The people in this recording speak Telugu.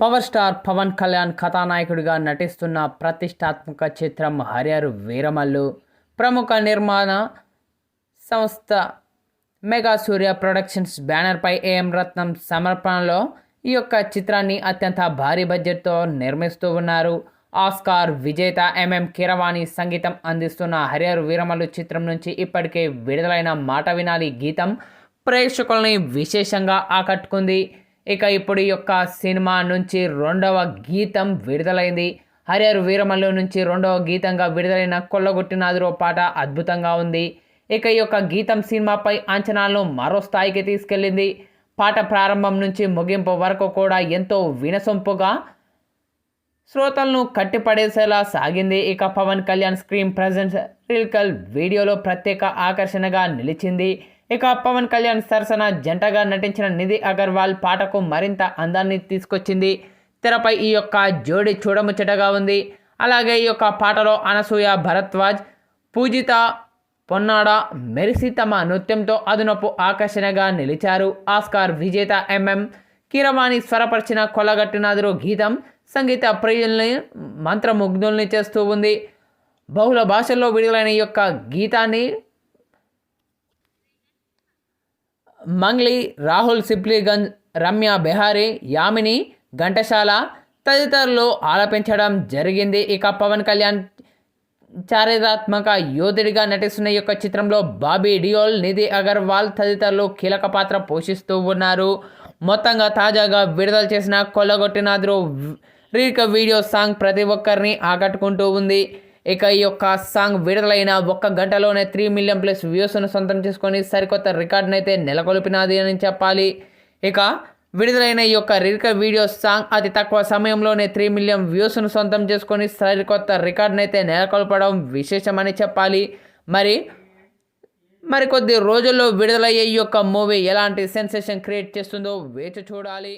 పవర్ స్టార్ పవన్ కళ్యాణ్ కథానాయకుడిగా నటిస్తున్న ప్రతిష్టాత్మక చిత్రం హరిహర వీరమల్లు. ప్రముఖ నిర్మాణ సంస్థ మెగా సూర్య ప్రొడక్షన్స్ బ్యానర్పై ఏఎం రత్నం సమర్పణలో ఈ యొక్క చిత్రాన్ని అత్యంత భారీ బడ్జెట్తో నిర్మిస్తూ ఉన్నారు. ఆస్కార్ విజేత ఎంఎం కీరవాణి సంగీతం అందిస్తున్న హరిహర వీరమల్లు చిత్రం నుంచి ఇప్పటికే విడుదలైన మాట వినాలి గీతం ప్రేక్షకుల్ని విశేషంగా ఆకట్టుకుంది. ఇక ఇప్పుడు ఈ యొక్క సినిమా నుంచి రెండవ గీతం విడుదలైంది. హరిహర్ వీరమల్లు నుంచి రెండవ గీతంగా విడుదలైన కొల్లగొట్టినాదురో పాట అద్భుతంగా ఉంది. ఇక ఈ యొక్క గీతం సినిమాపై అంచనాలను మరో స్థాయికి తీసుకెళ్ళింది. పాట ప్రారంభం నుంచి ముగింపు వరకు కూడా ఎంతో వినసొంపుగా శ్రోతలను కట్టిపడేసేలా సాగింది. ఇక పవన్ కళ్యాణ్ స్క్రీన్ ప్రజెన్స్ రిల్కల్ వీడియోలో ప్రత్యేక ఆకర్షణగా నిలిచింది. ఇక పవన్ కళ్యాణ్ సరసన జంటగా నటించిన నిధి అగర్వాల్ పాటకు మరింత అందాన్ని తీసుకొచ్చింది. తెరపై ఈ యొక్క జోడి చూడముచ్చటగా ఉంది. అలాగే ఈ యొక్క పాటలో అనసూయ భరద్వాజ్ పూజిత పొన్నాడ మెరిసి తమ నృత్యంతో అదనపు ఆకర్షణగా నిలిచారు. ఆస్కార్ విజేత ఎంఎం కీరవాణి స్వరపరిచిన కొలగట్టినాదురు గీతం సంగీత ప్రియుల్ని మంత్రముగ్ధుల్ని చేస్తూ ఉంది. బహుళ భాషల్లో విడుదలైన ఈ యొక్క గీతాన్ని మంగ్లీ రాహుల్ సిప్లిగంజ్ రమ్య బెహారీ యామిని ఘంటశాల తదితరులు ఆలపించడం జరిగింది. ఇక పవన్ కళ్యాణ్ చారిత్రాత్మక యోధుడిగా నటిస్తున్న ఈ యొక్క చిత్రంలో బాబీ డియోల్ నిధి అగర్వాల్ తదితరులు కీలక పాత్ర పోషిస్తూ ఉన్నారు. మొత్తంగా తాజాగా విడుదల చేసిన కొల్లగొట్టినాథుడు రీక వీడియో సాంగ్ ప్రతి ఒక్కరిని ఆకట్టుకుంటూ ఉంది. ఇక ఈ యొక్క సాంగ్ విడుదలైన ఒక్క గంటలోనే త్రీ మిలియన్ ప్లస్ వ్యూస్ను సొంతం చేసుకొని సరికొత్త రికార్డునైతే అయితే నెలకొల్పినది అని చెప్పాలి. ఇక విడుదలైన ఈ యొక్క రిక వీడియో సాంగ్ అతి తక్కువ సమయంలోనే త్రీ మిలియన్ వ్యూస్ను సొంతం చేసుకొని సరికొత్త రికార్డునైతే అయితే నెలకొల్పడం విశేషమని చెప్పాలి. మరి మరికొద్ది రోజుల్లో విడుదలయ్యే ఈ యొక్క మూవీ ఎలాంటి సెన్సేషన్ క్రియేట్ చేస్తుందో వేచి చూడాలి.